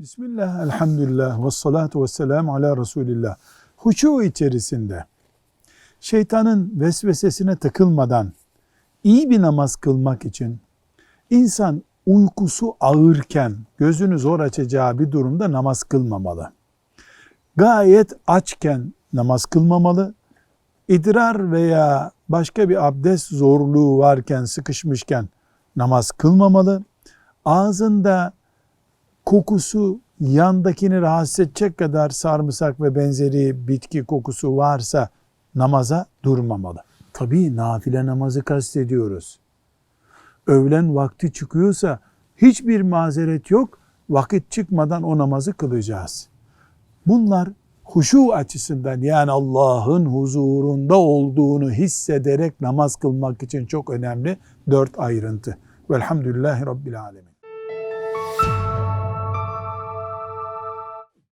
Bismillah, elhamdülillah, ve salatu ve selamu ala Resulillah. Huşu içerisinde şeytanın vesvesesine takılmadan iyi bir namaz kılmak için insan uykusu ağırken gözünü zor açacağı bir durumda namaz kılmamalı. Gayet açken namaz kılmamalı. İdrar veya başka bir abdest zorluğu varken, sıkışmışken namaz kılmamalı. Ağzında kokusu yandakini rahatsız edecek kadar sarımsak ve benzeri bitki kokusu varsa namaza durmamalı. Tabii nafile namazı kastediyoruz. Öğlen vakti çıkıyorsa hiçbir mazeret yok. Vakit çıkmadan o namazı kılacağız. Bunlar huşu açısından yani Allah'ın huzurunda olduğunu hissederek namaz kılmak için çok önemli dört ayrıntı. Velhamdülillahi Rabbil Alemin.